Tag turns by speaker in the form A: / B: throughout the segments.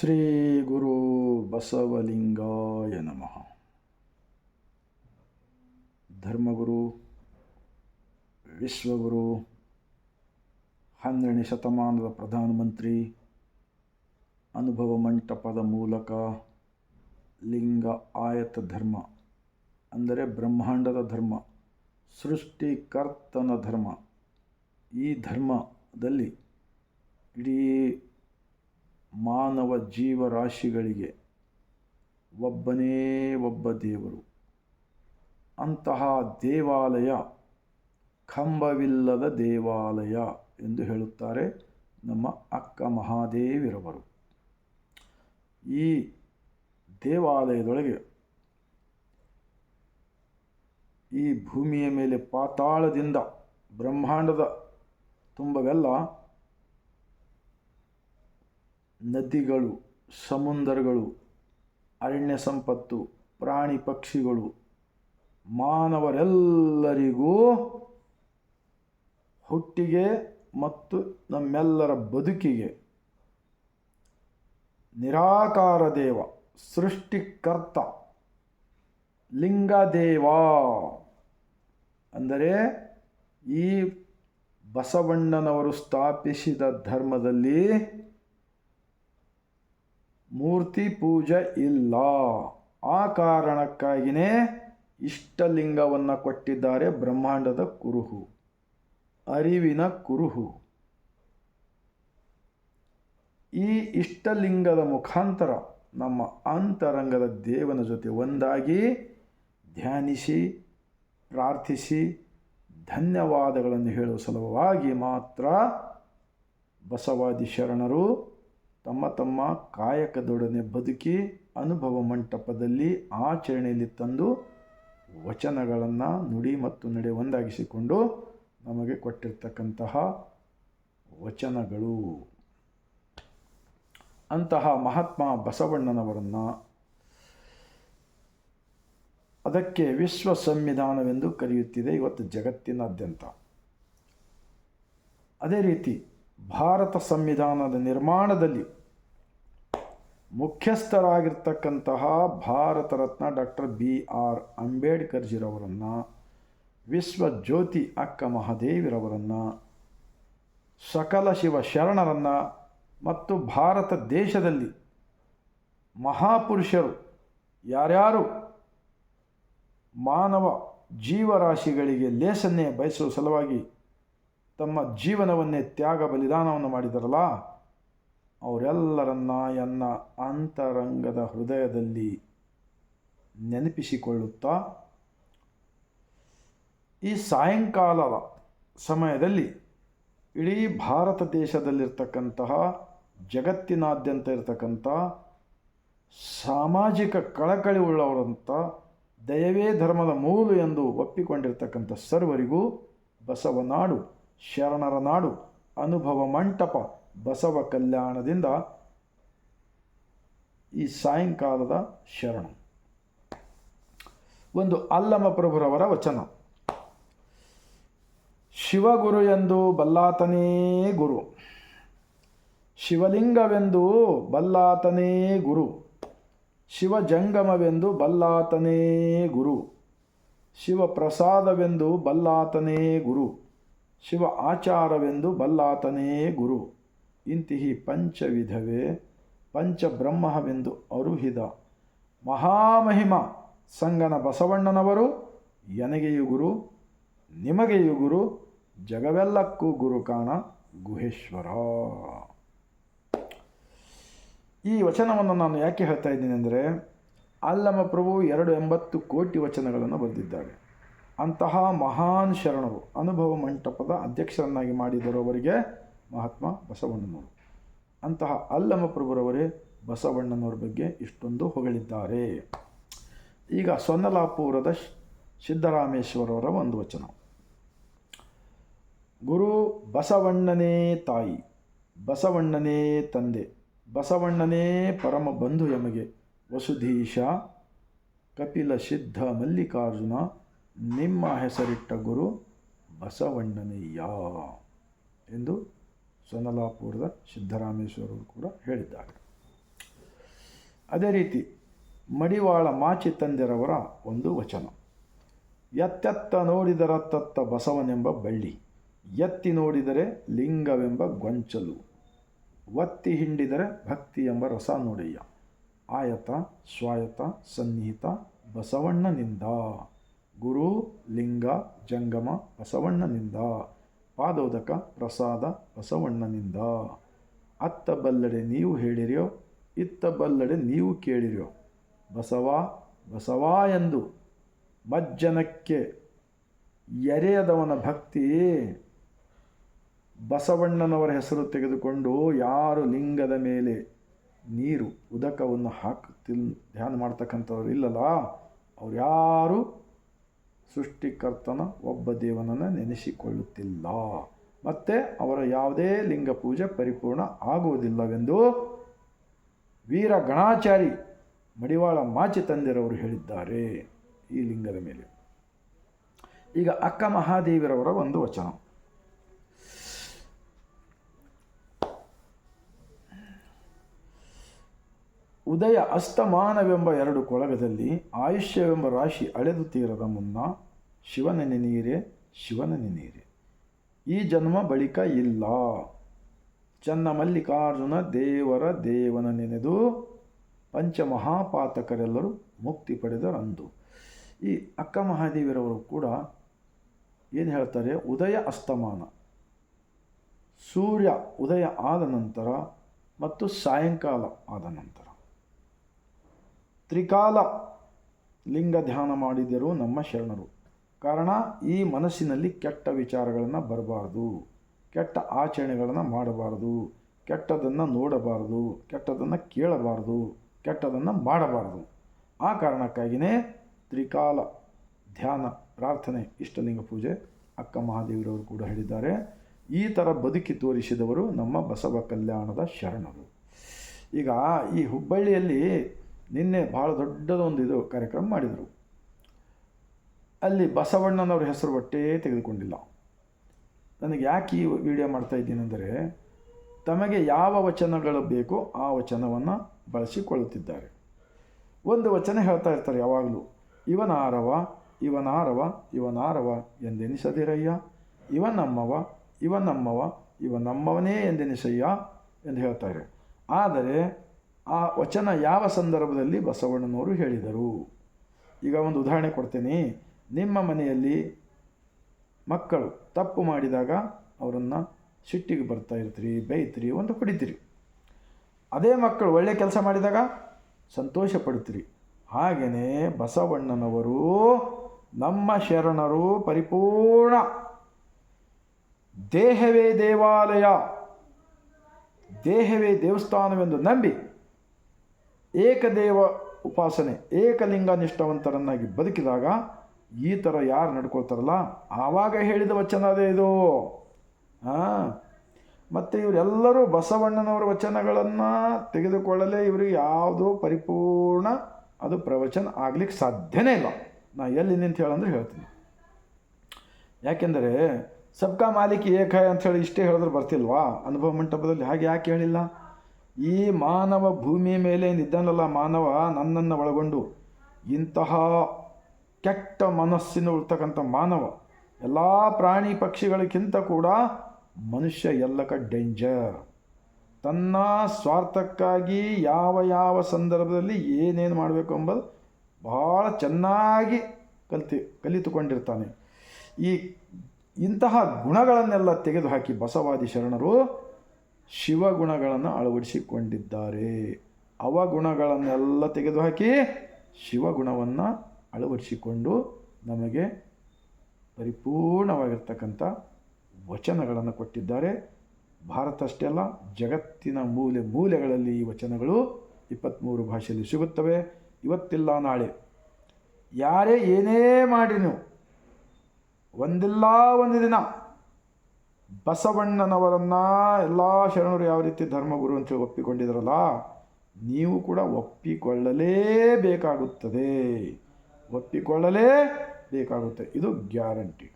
A: ಶ್ರೀ ಗುರು ಬಸವಲಿಂಗಾಯ ನಮಃ. ಧರ್ಮಗುರು, ವಿಶ್ವಗುರು, ಹನ್ನೆರಡನೇ ಶತಮಾನದ ಪ್ರಧಾನಮಂತ್ರಿ ಅನುಭವ ಮಂಟಪದ ಮೂಲಕ ಲಿಂಗ ಆಯತ ಧರ್ಮ, ಅಂದರೆ ಬ್ರಹ್ಮಾಂಡದ ಧರ್ಮ, ಸೃಷ್ಟಿಕರ್ತನ ಧರ್ಮ, ಈ ಧರ್ಮದಲ್ಲಿ ಇಡೀ ಮಾನವ ಜೀವರಾಶಿಗಳಿಗೆ ಒಬ್ಬನೇ ಒಬ್ಬ ದೇವರು. ಅಂತಹ ದೇವಾಲಯ ಕಂಬವಿಲ್ಲದ ದೇವಾಲಯ ಎಂದು ಹೇಳುತ್ತಾರೆ ನಮ್ಮ ಅಕ್ಕ ಮಹಾದೇವಿರವರು. ಈ ದೇವಾಲಯದೊಳಗೆ ಈ ಭೂಮಿಯ ಮೇಲೆ ಪಾತಾಳದಿಂದ ಬ್ರಹ್ಮಾಂಡದ ತುಂಬವೆಲ್ಲ ನದಿಗಳು, ಸಮುದ್ರಗಳು, ಅರಣ್ಯ ಸಂಪತ್ತು, ಪ್ರಾಣಿ ಪಕ್ಷಿಗಳು, ಮಾನವರೆಲ್ಲರಿಗೂ ಹುಟ್ಟಿಗೆ ಮತ್ತು ನಮ್ಮೆಲ್ಲರ ಬದುಕಿಗೆ ನಿರಾಕಾರ ದೇವ, ಸೃಷ್ಟಿಕರ್ತ, ಲಿಂಗದೇವ ಅಂದರೆ ಈ ಬಸವಣ್ಣನವರು ಸ್ಥಾಪಿಸಿದ ಧರ್ಮದಲ್ಲಿ ಮೂರ್ತಿ ಪೂಜೆ ಇಲ್ಲ. ಆ ಕಾರಣಕ್ಕಾಗಿಯೇ ಇಷ್ಟಲಿಂಗವನ್ನು ಕೊಟ್ಟಿದ್ದಾರೆ ಬ್ರಹ್ಮಾಂಡದ ಕುರುಹು, ಅರಿವಿನ ಕುರುಹು. ಈ ಇಷ್ಟಲಿಂಗದ ಮುಖಾಂತರ ನಮ್ಮ ಅಂತರಂಗದ ದೇವನ ಜೊತೆ ಒಂದಾಗಿ ಧ್ಯಾನಿಸಿ, ಪ್ರಾರ್ಥಿಸಿ, ಧನ್ಯವಾದಗಳನ್ನು ಹೇಳುವ ಸಲುವಾಗಿ ಮಾತ್ರ ಬಸವಾದಿ ಶರಣರು ತಮ್ಮ ತಮ್ಮ ಕಾಯಕದೊಡನೆ ಬದುಕಿ ಅನುಭವ ಮಂಟಪದಲ್ಲಿ ಆಚರಣೆಯಲ್ಲಿ ತಂದು ವಚನಗಳನ್ನು ನುಡಿ ಮತ್ತು ನಡೆ ಒಂದಾಗಿಸಿಕೊಂಡು ನಮಗೆ ಕೊಟ್ಟಿರ್ತಕ್ಕಂತಹ ವಚನಗಳು. ಅಂತಹ ಮಹಾತ್ಮ ಬಸವಣ್ಣನವರನ್ನು ಅದಕ್ಕೆ ವಿಶ್ವ ಸಂವಿಧಾನವೆಂದು ಕರೆಯುತ್ತಿದೆ ಇವತ್ತು ಜಗತ್ತಿನಾದ್ಯಂತ. ಅದೇ ರೀತಿ ಭಾರತ ಸಂವಿಧಾನದ ನಿರ್ಮಾಣದಲ್ಲಿ ಮುಖ್ಯಸ್ಥರಾಗಿರ್ತಕ್ಕಂತಹ Bharat Ratna doctor B R ಅಂಬೇಡ್ಕರ್ಜಿರವರನ್ನು ವಿಶ್ವಜ್ಯೋತಿ ಅಕ್ಕ ಮಹಾದೇವಿರವರನ್ನು, ಸಕಲ ಶಿವ ಶರಣರನ್ನು ಮತ್ತು ಭಾರತ ದೇಶದಲ್ಲಿ ಮಹಾಪುರುಷರು ಯಾರ್ಯಾರು ಮಾನವ ಜೀವರಾಶಿಗಳಿಗೆ ಲೇಸನ್ನೇ ಬಯಸುವ ಸಲುವಾಗಿ ತಮ್ಮ ಜೀವನವನ್ನೇ ತ್ಯಾಗ ಬಲಿದಾನವನ್ನು ಮಾಡಿದರಲ್ಲ, ಅವರೆಲ್ಲರನ್ನ ಎನ್ನ ಅಂತರಂಗದ ಹೃದಯದಲ್ಲಿ ನೆನಪಿಸಿಕೊಳ್ಳುತ್ತಾ, ಈ ಸಾಯಂಕಾಲದ ಸಮಯದಲ್ಲಿ ಇಡೀ ಭಾರತ ದೇಶದಲ್ಲಿರ್ತಕ್ಕಂತಹ ಜಗತ್ತಿನಾದ್ಯಂತ ಇರತಕ್ಕಂಥ ಸಾಮಾಜಿಕ ಕಳಕಳಿ ಉಳ್ಳವರಂಥ ದಯವೇ ಧರ್ಮದ ಮೂಲು ಎಂದು ಒಪ್ಪಿಕೊಂಡಿರ್ತಕ್ಕಂಥ ಸರ್ವರಿಗೂ ಬಸವನಾಡು ಶರಣರ ನಾಡು, ಅನುಭವ ಮಂಟಪ, ಬಸವ ಕಲ್ಯಾಣದಿಂದ ಈ ಸಾಯಂಕಾಲದ ಶರಣ. ಒಂದು ಅಲ್ಲಮ ಪ್ರಭುರವರ ವಚನ. ಶಿವಗುರು ಎಂದು ಬಲ್ಲಾತನೇ ಗುರು. ಶಿವಲಿಂಗವೆಂದು ಬಲ್ಲಾತನೇ ಗುರು. ಶಿವಜಂಗಮವೆಂದು ಬಲ್ಲಾತನೇ ಗುರು. ಶಿವಪ್ರಸಾದವೆಂದು ಬಲ್ಲಾತನೇ ಗುರು. ಶಿವ ಆಚಾರವೆಂದು ಬಲ್ಲಾತನೇ ಗುರು. ಇಂತಿಹಿ ಪಂಚವಿಧವೇ, ಪಂಚಬ್ರಹ್ಮವೆಂದು ಅರುಹಿದ ಮಹಾಮಹಿಮ ಸಂಗನ ಬಸವಣ್ಣನವರು, ಎನಗೆಯು ಗುರು, ನಿಮಗೆಯು ಗುರು, ಜಗವೆಲ್ಲಕ್ಕೂ ಗುರು ಕಾಣ ಗುಹೇಶ್ವರ. ಈ ವಚನವನ್ನು ನಾನು ಯಾಕೆ ಹೇಳ್ತಾ ಇದ್ದೀನಿ ಅಂದರೆ ಅಲ್ಲಮ್ಮ ಪ್ರಭು ಎರಡು ಎಂಬತ್ತು ಕೋಟಿ ವಚನಗಳನ್ನು ಬರೆದಿದ್ದಾರೆ. ಅಂತಹ ಮಹಾನ್ ಶರಣರು ಅನುಭವ ಮಂಟಪದ ಅಧ್ಯಕ್ಷರನ್ನಾಗಿ ಮಾಡಿದರು ಅವರಿಗೆ ಮಹಾತ್ಮ ಬಸವಣ್ಣನವರು. ಅಂತಹ ಅಲ್ಲಮ ಪ್ರಭುರವರೇ ಬಸವಣ್ಣನವರ ಬಗ್ಗೆ ಇಷ್ಟೊಂದು ಹೊಗಳಿದ್ದಾರೆ. ಈಗ ಸೊನ್ನಲಾಪುರದ ಸಿದ್ದರಾಮೇಶ್ವರವರ ಒಂದು ವಚನ. ಗುರು ಬಸವಣ್ಣನೇ ತಾಯಿ, ಬಸವಣ್ಣನೇ ತಂದೆ, ಬಸವಣ್ಣನೇ ಪರಮ ಬಂಧು ಎಮಗೆ, ವಸುಧೀಶ, ಕಪಿಲ ಸಿದ್ಧ ಮಲ್ಲಿಕಾರ್ಜುನ ನಿಮ್ಮ ಹೆಸರಿಟ್ಟ ಗುರು ಬಸವಣ್ಣನಯ್ಯ ಎಂದು ಸೊನ್ನಲಾಪುರದ ಸಿದ್ದರಾಮೇಶ್ವರರು ಕೂಡ ಹೇಳಿದ್ದಾರೆ. ಅದೇ ರೀತಿ ಮಡಿವಾಳ ಮಾಚಿ ತಂದೆರವರ ಒಂದು ವಚನ. ಎತ್ತೆತ್ತ ನೋಡಿದರತ್ತತ್ತ ಬಸವನೆಂಬ ಬಳ್ಳಿ, ಎತ್ತಿ ನೋಡಿದರೆ ಲಿಂಗವೆಂಬ ಗೊಂಚಲು, ಒತ್ತಿ ಹಿಂಡಿದರೆ ಭಕ್ತಿ ಎಂಬ ರಸ ನೋಡಯ್ಯ. ಆಯತ, ಸ್ವಾಯತ, ಸನ್ನಿಹಿತ ಬಸವಣ್ಣನಿಂದ. ಗುರು, ಲಿಂಗ, ಜಂಗಮ, ಬಸವಣ್ಣನಿಂದ. ಪಾದೋದಕ, ಪ್ರಸಾದ, ಬಸವಣ್ಣನಿಂದ. ಅತ್ತ ಬಲ್ಲಡೆ ನೀವು ಹೇಳಿರ್ಯೋ, ಇತ್ತ ಬಲ್ಲಡೆ ನೀವು ಕೇಳಿರ್ಯೋ. ಬಸವ ಬಸವ ಎಂದು ಮಜ್ಜನಕ್ಕೆ ಎರೆಯದವನ ಭಕ್ತಿ. ಬಸವಣ್ಣನವರ ಹೆಸರು ತೆಗೆದುಕೊಂಡು ಯಾರು ಲಿಂಗದ ಮೇಲೆ ನೀರು, ಉದಕವನ್ನು ಹಾಕುತ್ತಿಲ್ ಧ್ಯಾನ ಮಾಡ್ತಕ್ಕಂಥವ್ರು ಇಲ್ಲಲ್ಲ. ಅವ್ರು ಯಾರು ಸೃಷ್ಟಿಕರ್ತನ ಒಬ್ಬ ದೇವನನ್ನು ನೆನೆಸಿಕೊಳ್ಳುತ್ತಿಲ್ಲ. ಮತ್ತು ಅವರ ಯಾವುದೇ ಲಿಂಗ ಪೂಜೆ ಪರಿಪೂರ್ಣ ಆಗುವುದಿಲ್ಲವೆಂದು ವೀರ ಗಣಾಚಾರಿ ಮಡಿವಾಳ ಮಾಚಿ ತಂದೆರವರು ಹೇಳಿದ್ದಾರೆ ಈ ಲಿಂಗದ ಮೇಲೆ. ಈಗ ಅಕ್ಕ ಮಹಾದೇವಿರವರ ಒಂದು ವಚನ. ಉದಯ ಅಸ್ತಮಾನವೆಂಬ ಎರಡು ಕೊಳಗದಲ್ಲಿ ಆಯುಷ್ಯವೆಂಬ ರಾಶಿ ಅಳೆದು ತೀರದ ಮುನ್ನ ಶಿವನ ನೆನೆಯಿರೆ ಶಿವನ ನೆನೆಯಿರೆ ಈ ಜನ್ಮ ಬಳಿಕ ಇಲ್ಲ. ಚನ್ನ ಮಲ್ಲಿಕಾರ್ಜುನ ದೇವರ ದೇವನ ನೆನೆದು ಪಂಚಮಹಾಪಾತಕರೆಲ್ಲರೂ ಮುಕ್ತಿ ಪಡೆದರಂದು. ಈ ಅಕ್ಕ ಮಹಾದೇವಿರವರು ಕೂಡ ಏನು ಹೇಳ್ತಾರೆ? ಉದಯ ಅಸ್ತಮಾನ. ಸೂರ್ಯ ಉದಯ ಆದ ನಂತರ ಮತ್ತು ಸಾಯಂಕಾಲ ಆದ ನಂತರ. ತ್ರಿಕಾಲ ಲಿಂಗ ಧ್ಯಾನ ಮಾಡಿದರು ನಮ್ಮ ಶರಣರು. ಕಾರಣ, ಈ ಮನಸ್ಸಿನಲ್ಲಿ ಕೆಟ್ಟ ವಿಚಾರಗಳನ್ನು ಬರಬಾರ್ದು. ಕೆಟ್ಟ ಆಚರಣೆಗಳನ್ನು ಮಾಡಬಾರ್ದು. ಕೆಟ್ಟದನ್ನು ನೋಡಬಾರ್ದು. ಕೆಟ್ಟದನ್ನು ಕೇಳಬಾರ್ದು. ಕೆಟ್ಟದನ್ನು ಮಾಡಬಾರ್ದು. ಆ ಕಾರಣಕ್ಕಾಗಿಯೇ ತ್ರಿಕಾಲ ಧ್ಯಾನ, ಪ್ರಾರ್ಥನೆ, ಇಷ್ಟಲಿಂಗ ಪೂಜೆ ಅಕ್ಕ ಮಹಾದೇವಿರವರು ಕೂಡ ಹೇಳಿದ್ದಾರೆ. ಈ ಥರ ಬದುಕಿ ತೋರಿಸಿದವರು ನಮ್ಮ ಬಸವ ಕಲ್ಯಾಣದ ಶರಣರು. ಈಗ ಈ ಹುಬ್ಬಳ್ಳಿಯಲ್ಲಿ ನಿನ್ನೆ ಭಾಳ ದೊಡ್ಡದೊಂದು ಇದು ಕಾರ್ಯಕ್ರಮ ಮಾಡಿದರು. ಅಲ್ಲಿ ಬಸವಣ್ಣನವ್ರ ಹೆಸರು ಒಟ್ಟೇ ತೆಗೆದುಕೊಂಡಿಲ್ಲ. ನನಗೆ ಯಾಕೆ ಈ ವಿಡಿಯೋ ಮಾಡ್ತಾ ಇದ್ದೀನೆಂದರೆ ತಮಗೆ ಯಾವ ವಚನಗಳು ಬೇಕೋ ಆ ವಚನವನ್ನು ಬಳಸಿಕೊಳ್ಳುತ್ತಿದ್ದಾರೆ. ಒಂದು ವಚನ ಹೇಳ್ತಾ ಇರ್ತಾರೆ ಯಾವಾಗಲೂ, ಇವನಾರವ ಇವನಾರವ ಇವನಾರವ ಎಂದೆನಿಸದಿರಯ್ಯ, ಇವನಮ್ಮವ ಇವನಮ್ಮವ, ಇವನಮ್ಮವನೇ ಎಂದೆನಿಸಯ್ಯ ಎಂದು ಹೇಳ್ತಾರೆ. ಆದರೆ ಆ ವಚನ ಯಾವ ಸಂದರ್ಭದಲ್ಲಿ ಬಸವಣ್ಣನವರು ಹೇಳಿದರು? ಈಗ ಒಂದು ಉದಾಹರಣೆ ಕೊಡ್ತೇನೆ. ನಿಮ್ಮ ಮನೆಯಲ್ಲಿ ಮಕ್ಕಳು ತಪ್ಪು ಮಾಡಿದಾಗ ಅವರನ್ನು ಸಿಟ್ಟಿಗೆ ಬರ್ತಾ ಇರ್ತೀರಿ ಬೈತೀರಿ ಒಂದು ಹೊಡಿತೀರಿ ಅದೇ ಮಕ್ಕಳು ಒಳ್ಳೆಯ ಕೆಲಸ ಮಾಡಿದಾಗ ಸಂತೋಷ ಪಡ್ತೀರಿ. ಹಾಗೆಯೇ ಬಸವಣ್ಣನವರು ನಮ್ಮ ಶರಣರು ಪರಿಪೂರ್ಣ. ದೇಹವೇ ದೇವಾಲಯ, ದೇಹವೇ ದೇವಸ್ಥಾನವೆಂದು ನಂಬಿ ಏಕದೇವ ಉಪಾಸನೆ ಏಕಲಿಂಗ ನಿಷ್ಠಾವಂತರನ್ನಾಗಿ ಬದುಕಿದಾಗ ಈ ಥರ ಯಾರು ನಡ್ಕೊಳ್ತಾರಲ್ಲ? ಆವಾಗ ಹೇಳಿದ ವಚನ ಅದೇ ಇದು. ಹಾಂ ಮತ್ತು ಇವರೆಲ್ಲರೂ ಬಸವಣ್ಣನವರ ವಚನಗಳನ್ನು ತೆಗೆದುಕೊಳ್ಳಲೇ ಇವರಿಗೆ ಯಾವುದೂ ಪರಿಪೂರ್ಣ ಅದು ಪ್ರವಚನ ಆಗ್ಲಿಕ್ಕೆ ಸಾಧ್ಯನೇ ಇಲ್ಲ. ನಾ ಎಲ್ಲಿ ನಿಂತು ಹೇಳಂದ್ರೆ ಹೇಳ್ತೀನಿ. ಯಾಕೆಂದರೆ, ಸಬ್ಕಾ ಮಾಲಿಕ್ ಏಕ ಅಂಥೇಳಿ ಇಷ್ಟೇ ಹೇಳಿದ್ರೆ ಬರ್ತಿಲ್ವಾ? ಅನುಭವ ಮಂಟಪದಲ್ಲಿ ಹಾಗೆ ಯಾಕೆ ಹೇಳಿಲ್ಲ? ಈ ಮಾನವ ಭೂಮಿ ಮೇಲೆ ನಿದ್ದನಲ್ಲ ಮಾನವ, ನನ್ನನ್ನು ಒಳಗೊಂಡು. ಇಂತಹ ಕೆಟ್ಟ ಮನಸ್ಸಿನ ಉಳ್ತಕ್ಕಂಥ ಮಾನವ, ಎಲ್ಲ ಪ್ರಾಣಿ ಪಕ್ಷಿಗಳಿಗಿಂತ ಕೂಡ ಮನುಷ್ಯ ಎಲ್ಲಕ ಡೇಂಜರ್ ತನ್ನ ಸ್ವಾರ್ಥಕ್ಕಾಗಿ ಯಾವ ಯಾವ ಸಂದರ್ಭದಲ್ಲಿ ಏನೇನು ಮಾಡಬೇಕು ಎಂಬುದು ಭಾಳ ಚೆನ್ನಾಗಿ ಕಲಿತು, ಕಲಿತುಕೊಂಡಿರ್ತಾನೆ. ಈ ಇಂತಹ ಗುಣಗಳನ್ನೆಲ್ಲ ತೆಗೆದುಹಾಕಿ ಬಸವಾದಿ ಶರಣರು ಶಿವಗುಣಗಳನ್ನು ಅಳವಡಿಸಿಕೊಂಡಿದ್ದಾರೆ. ಅವಗುಣಗಳನ್ನೆಲ್ಲ ತೆಗೆದುಹಾಕಿ ಶಿವಗುಣವನ್ನು ಅಳವಡಿಸಿಕೊಂಡು ನಮಗೆ ಪರಿಪೂರ್ಣವಾಗಿರ್ತಕ್ಕಂಥ ವಚನಗಳನ್ನು ಕೊಟ್ಟಿದ್ದಾರೆ. ಭಾರತ ಅಷ್ಟೇ ಅಲ್ಲ, ಜಗತ್ತಿನ ಮೂಲೆ ಮೂಲೆಗಳಲ್ಲಿ ಈ ವಚನಗಳು ಇಪ್ಪತ್ತ್ಮೂರು ಭಾಷೆಯಲ್ಲಿ ಸಿಗುತ್ತವೆ. ಇವತ್ತಿಲ್ಲ ನಾಳೆ. ಯಾರೇ ಏನೇ ಮಾಡಿ ನೀವು ಒಂದಿಲ್ಲ ಒಂದು ದಿನ ಬಸವಣ್ಣನವರನ್ನು ಎಲ್ಲ ಶರಣರು ಯಾವ ರೀತಿ ಧರ್ಮಗುರು ಅಂತೇಳಿ ಒಪ್ಪಿಕೊಂಡಿದ್ರಲ್ಲ, ನೀವು ಕೂಡ ಒಪ್ಪಿಕೊಳ್ಳಲೇಬೇಕಾಗುತ್ತದೆ. ಒಪ್ಪಿಕೊಳ್ಳಲೇ ಬೇಕಾಗುತ್ತೆ ಇದು ಗ್ಯಾರಂಟಿ.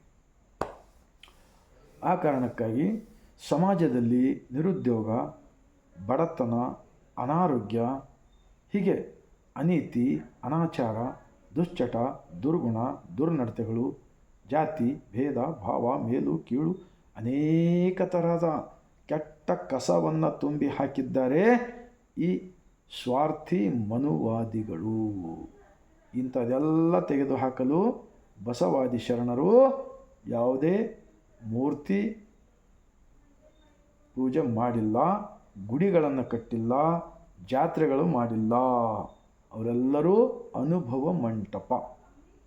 A: ಆ ಕಾರಣಕ್ಕಾಗಿ ಸಮಾಜದಲ್ಲಿ ನಿರುದ್ಯೋಗ, ಬಡತನ, ಅನಾರೋಗ್ಯ, ಹೀಗೆ ಅನೀತಿ, ಅನಾಚಾರ, ದುಶ್ಚಟ, ದುರ್ಗುಣ, ದುರ್ನಡತೆಗಳು, ಜಾತಿ, ಭೇದ, ಭಾವ, ಮೇಲು, ಕೀಳು ಅನೇಕ ತರಹದ ಕೆಟ್ಟ ಕಸವನ್ನು ತುಂಬಿ ಹಾಕಿದ್ದಾರೆ ಈ ಸ್ವಾರ್ಥಿ ಮನುವಾದಿಗಳು. ಇಂಥದೆಲ್ಲ ತೆಗೆದುಹಾಕಲು ಬಸವಾದಿ ಶರಣರು ಯಾವುದೇ ಮೂರ್ತಿ ಪೂಜೆ ಮಾಡಿಲ್ಲ, ಗುಡಿಗಳನ್ನು ಕಟ್ಟಿಲ್ಲ, ಜಾತ್ರೆಗಳು ಮಾಡಿಲ್ಲ. ಅವರೆಲ್ಲರೂ ಅನುಭವ ಮಂಟಪ.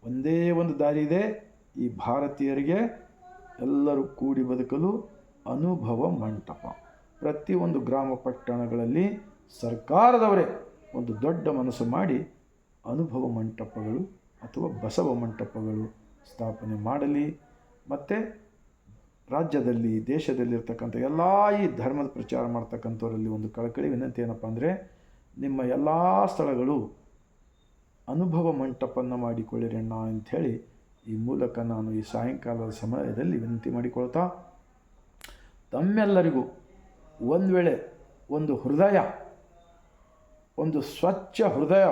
A: ಒಂದೇ ಒಂದು ದಾರಿ ಇದೆ. ಈ ಭಾರತೀಯರಿಗೆ ಎಲ್ಲರೂ ಕೂಡಿ ಬದುಕಲು ಅನುಭವ ಮಂಟಪ. ಪ್ರತಿಯೊಂದು ಗ್ರಾಮ ಪಟ್ಟಣಗಳಲ್ಲಿ ಸರ್ಕಾರದವರೇ ಒಂದು ದೊಡ್ಡ ಮನಸ್ಸು ಮಾಡಿ ಅನುಭವ ಮಂಟಪಗಳು ಅಥವಾ ಬಸವ ಮಂಟಪಗಳು ಸ್ಥಾಪನೆ ಮಾಡಲಿ. ಮತ್ತು ರಾಜ್ಯದಲ್ಲಿ, ದೇಶದಲ್ಲಿರ್ತಕ್ಕಂಥ ಎಲ್ಲ ಈ ಧರ್ಮದ ಪ್ರಚಾರ ಮಾಡ್ತಕ್ಕಂಥವರಲ್ಲಿ ಒಂದು ಕಳಕಳಿ ವಿನಂತಿ ಏನಪ್ಪ ಅಂದರೆ, ನಿಮ್ಮ ಎಲ್ಲ ಸ್ಥಳಗಳು ಅನುಭವ ಮಂಟಪವನ್ನು ಮಾಡಿಕೊಳ್ಳಿರಿ ಅಣ್ಣ ಅಂಥೇಳಿ ಈ ಮೂಲಕ ನಾನು ಈ ಸಾಯಂಕಾಲದ ಸಮಯದಲ್ಲಿ ವಿನಂತಿ ಮಾಡಿಕೊಳ್ತಾ, ತಮ್ಮೆಲ್ಲರಿಗೂ ಒಂದು ವೇಳೆ ಒಂದು ಹೃದಯ, ಒಂದು ಸ್ವಚ್ಛ ಹೃದಯ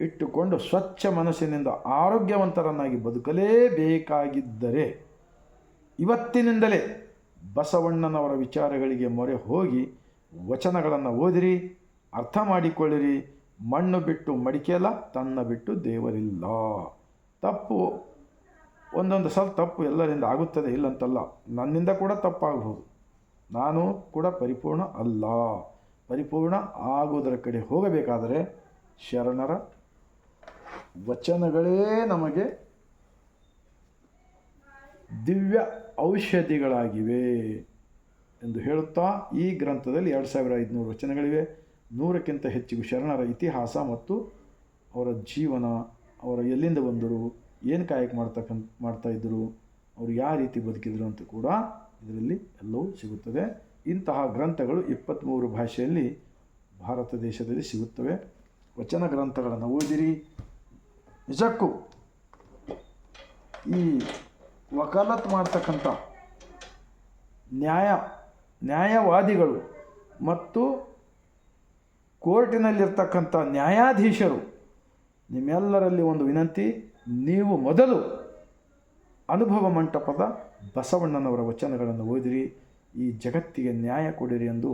A: ಇಟ್ಟುಕೊಂಡು ಸ್ವಚ್ಛ ಮನಸ್ಸಿನಿಂದ ಆರೋಗ್ಯವಂತರನ್ನಾಗಿ ಬದುಕಲೇಬೇಕಾಗಿದ್ದರೆ ಇವತ್ತಿನಿಂದಲೇ ಬಸವಣ್ಣನವರ ವಿಚಾರಗಳಿಗೆ ಮೊರೆ ಹೋಗಿ ವಚನಗಳನ್ನು ಓದಿರಿ, ಅರ್ಥ ಮಾಡಿಕೊಳ್ಳಿರಿ. ಮಣ್ಣು ಬಿಟ್ಟು ಮಡಿಕೆಯಲ್ಲ, ತನ್ನ ಬಿಟ್ಟು ದೇವರಿಲ್ಲ. ತಪ್ಪು ಒಂದೊಂದು ಸಲ ತಪ್ಪು ಎಲ್ಲರಿಂದ ಆಗುತ್ತದೆ ಇಲ್ಲಂತಲ್ಲ, ನನ್ನಿಂದ ಕೂಡ ತಪ್ಪಾಗಬಹುದು. ನಾನು ಕೂಡ ಪರಿಪೂರ್ಣ ಅಲ್ಲ. ಪರಿಪೂರ್ಣ ಆಗುವುದರ ಕಡೆ ಹೋಗಬೇಕಾದರೆ ಶರಣರ ವಚನಗಳೇ ನಮಗೆ ದಿವ್ಯ ಔಷಧಿಗಳಾಗಿವೆ ಎಂದು ಹೇಳುತ್ತಾ ಈ ಗ್ರಂಥದಲ್ಲಿ ಎರಡು ಸಾವಿರ ಐದುನೂರು ವಚನಗಳಿವೆ. ನೂರಕ್ಕಿಂತ ಹೆಚ್ಚಿಗೂ ಶರಣರ ಇತಿಹಾಸ ಮತ್ತು ಅವರ ಜೀವನ, ಅವರ ಎಲ್ಲಿಂದ ಬಂದರು ಏನು ಕಾಯಕ ಮಾಡ್ತಕ್ಕಂಥ ಮಾಡ್ತಾಯಿದ್ದರು ಅವರು ಯಾವ ರೀತಿ ಬದುಕಿದ್ರು ಅಂತ ಕೂಡ ಇದರಲ್ಲಿ ಎಲ್ಲವೂ ಸಿಗುತ್ತದೆ. ಇಂತಹ ಗ್ರಂಥಗಳು ಇಪ್ಪತ್ತ್ಮೂರು ಭಾಷೆಯಲ್ಲಿ ಭಾರತ ದೇಶದಲ್ಲಿ ಸಿಗುತ್ತವೆ. ವಚನ ಗ್ರಂಥಗಳನ್ನು ಓದಿರಿ. ನಿಜಕ್ಕೂ ಈ ವಕಾಲತ್ ಮಾಡ್ತಕ್ಕಂಥ ನ್ಯಾಯ, ನ್ಯಾಯವಾದಿಗಳು ಮತ್ತು ಕೋರ್ಟಿನಲ್ಲಿರ್ತಕ್ಕಂಥ ನ್ಯಾಯಾಧೀಶರು ನಿಮ್ಮೆಲ್ಲರಲ್ಲಿ ಒಂದು ವಿನಂತಿ ನೀವು ಮೊದಲು ಅನುಭವ ಮಂಟಪದ ಬಸವಣ್ಣನವರ ವಚನಗಳನ್ನು ಓದಿರಿ, ಈ ಜಗತ್ತಿಗೆ ನ್ಯಾಯ ಕೊಡಿರಿ ಎಂದು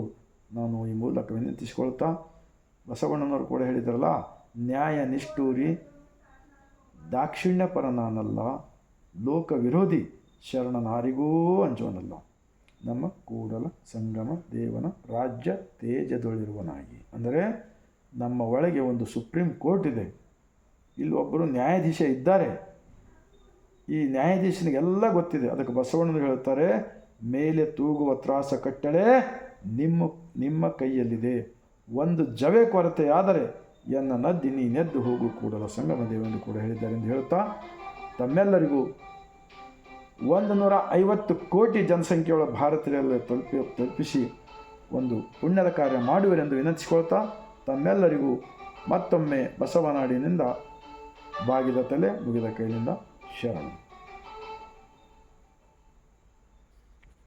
A: ನಾನು ಈ ಮೂಲಕ ವಿನಂತಿಸಿಕೊಳ್ತಾ, ಬಸವಣ್ಣನವರು ಕೂಡ ಹೇಳಿದ್ರಲ್ಲ, ನ್ಯಾಯ ನಿಷ್ಠೂರಿ ದಾಕ್ಷಿಣ್ಯಪರ ನಾನಲ್ಲ ಲೋಕ ವಿರೋಧಿ ಶರಣನಾರಿಗೂ ಅಂಜುವನಲ್ಲ. ನಮ್ಮ ಕೂಡಲ ಸಂಗಮ ದೇವನ ರಾಜ್ಯ ತೇಜದೊಳಿರುವನಾಗಿ. ಅಂದರೆ ನಮ್ಮ ಒಳಗೆ ಒಂದು ಸುಪ್ರೀಂ ಕೋರ್ಟ್ ಇದೆ. ಇಲ್ಲಿ ಒಬ್ಬರು ನ್ಯಾಯಾಧೀಶ ಇದ್ದಾರೆ. ಈ ನ್ಯಾಯಾಧೀಶನಿಗೆಲ್ಲ ಗೊತ್ತಿದೆ. ಅದಕ್ಕೆ ಬಸವಣ್ಣರು ಹೇಳ್ತಾರೆ, ಮೇಲೆ ತೂಗುವ ತ್ರಾಸ ಕಟ್ಟಳೆ, ನಿಮ್ಮ ನಿಮ್ಮ ಕೈಯಲ್ಲಿದೆ. ಒಂದು ಜವೆ ಕೊರತೆಯಾದರೆ ಎನ್ನ ನದ್ದಿ ನೀನೆದ್ದು ಹೋಗು ಕೂಡಲ ಸಂಗಮ ಕೂಡ ಹೇಳಿದ್ದಾರೆ ಎಂದು ಹೇಳುತ್ತಾ, ತಮ್ಮೆಲ್ಲರಿಗೂ ಒಂದು ನೂರ ಐವತ್ತು ಕೋಟಿ ಜನಸಂಖ್ಯೆಯೊಳ ಭಾರತೀಯರಲ್ಲಿ ತಲುಪಿ, ತಲುಪಿಸಿ ಒಂದು ಪುಣ್ಯದ ಕಾರ್ಯ ಮಾಡುವರೆಂದು ವಿನಂತಿಸಿಕೊಳ್ತಾ, ತಮ್ಮೆಲ್ಲರಿಗೂ ಮತ್ತೊಮ್ಮೆ ಬಸವನಾಡಿನಿಂದ ಬಾಗಿದ ತಲೆ ಮುಗಿದ ಕೈಯಿಂದ ಶರಣ.